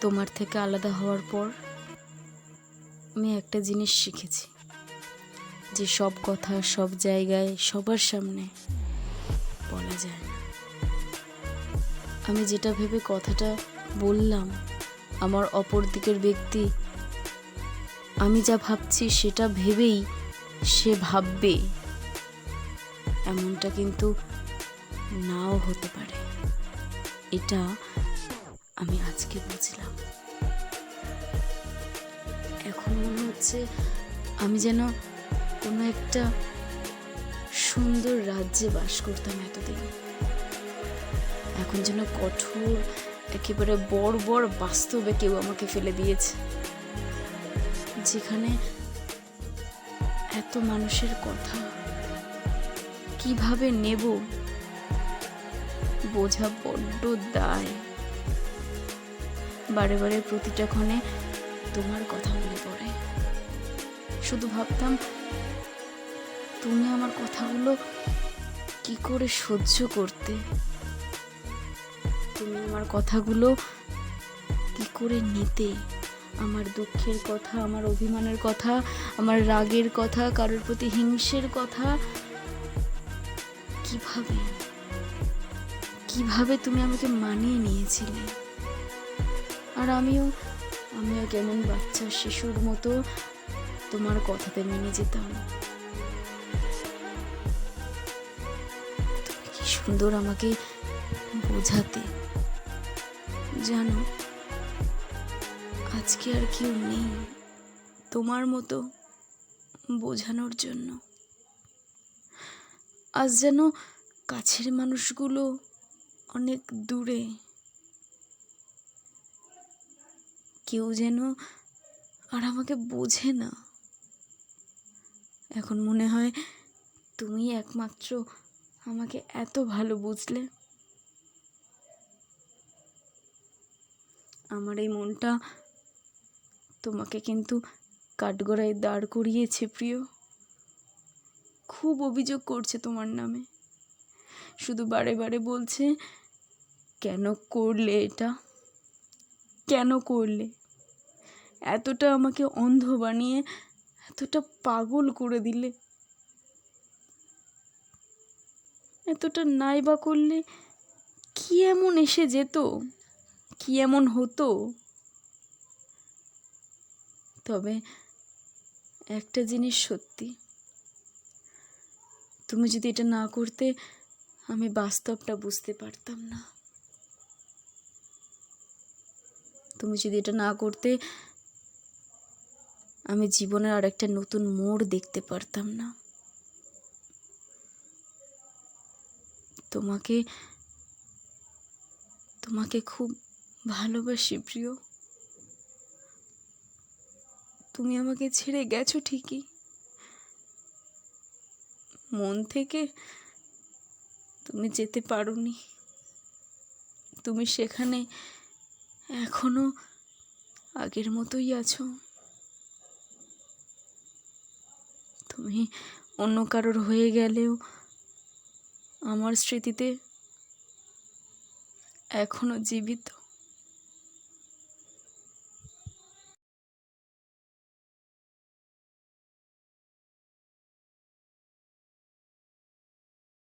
তোমার থেকে আলাদা হওয়ার পর আমি একটা জিনিস শিখেছি, যে সব কথা সব জায়গায় সবার সামনে বলা যায় না। আমি যেটা ভেবে কথাটা বললাম, আমার অপর দিকের ব্যক্তি, আমি যা ভাবছি সেটা ভেবেই সে ভাববে, এমনটা কিন্তু নাও হতে পারে। এটা আমি আজকে বুঝলাম এখন মনে হচ্ছে আমি যেন কোনো একটা সুন্দর রাজ্যে বাস করতাম এতদিন। এখন যেন কঠোর, একেবারে বড় বড় বাস্তবে কেউ আমাকে ফেলে দিয়েছে। যেখানে এত মানুষের কথা কীভাবে নেব, বোঝা বড্ড দায়। বারে বারে প্রতিটা ক্ষণে তোমার কথা মনে পড়ে। শুধু ভাবতাম, তুমি আমার কথাগুলো কি করে সহ্য করতে? তুমি আমার কথাগুলো কি করে নিতে? আমার দুঃখের কথা, আমার অভিমানের কথা, আমার রাগের কথা, কারোর প্রতি হিংসের কথা। কীভাবে? কীভাবে তুমি আমাকে মানিয়ে নিয়েছিলে? আর আমিও আমিও কেমন বাচ্চা শিশুর মতো তোমার কথাতে মেনে যেতাম। তুমি কি সুন্দর আমাকে বোঝাতে। জানো, আজকে আর কেউ নেই তোমার মতো বোঝানোর জন্য। আজ যেন কাছের মানুষগুলো অনেক দূরে কেউ যেন আর আমাকে বোঝে না। এখন মনে হয় তুমি একমাত্র আমাকে এত ভালো বুঝলে। আমার এই মনটা তোমাকে কিন্তু কাঠগড়ায় দাঁড় করিয়েছে, প্রিয়। খুব অভিযোগ করছে তোমার নামে। শুধু বারে বারে বলছে, কেন করলে এটা? কেন করলে? এতটা আমাকে অন্ধ বানিয়ে, এতটা পাগল করে দিলে। এতটা নাই বা করলে কি এমন এসে যেত? কি এমন হতো? তবে একটা জিনিস সত্যি, তুমি যদি এটা না করতে, আমি বাস্তবটা বুঝতে পারতাম না। তুমি যদি এটা না করতে আমি জীবনের আর একটা নতুন মোড় দেখতে পারতাম না। তোমাকে তোমাকে খুব ভালোবাসি প্রিয়। তুমি আমাকে ছেড়ে গেছো ঠিকই। মন থেকে তুমি যেতে পারোনি। তুমি সেখানে এখনও আগের মতোই আছো। তুমি অন্য কারোর হয়ে গেলেও আমার স্মৃতিতে এখনও জীবিত।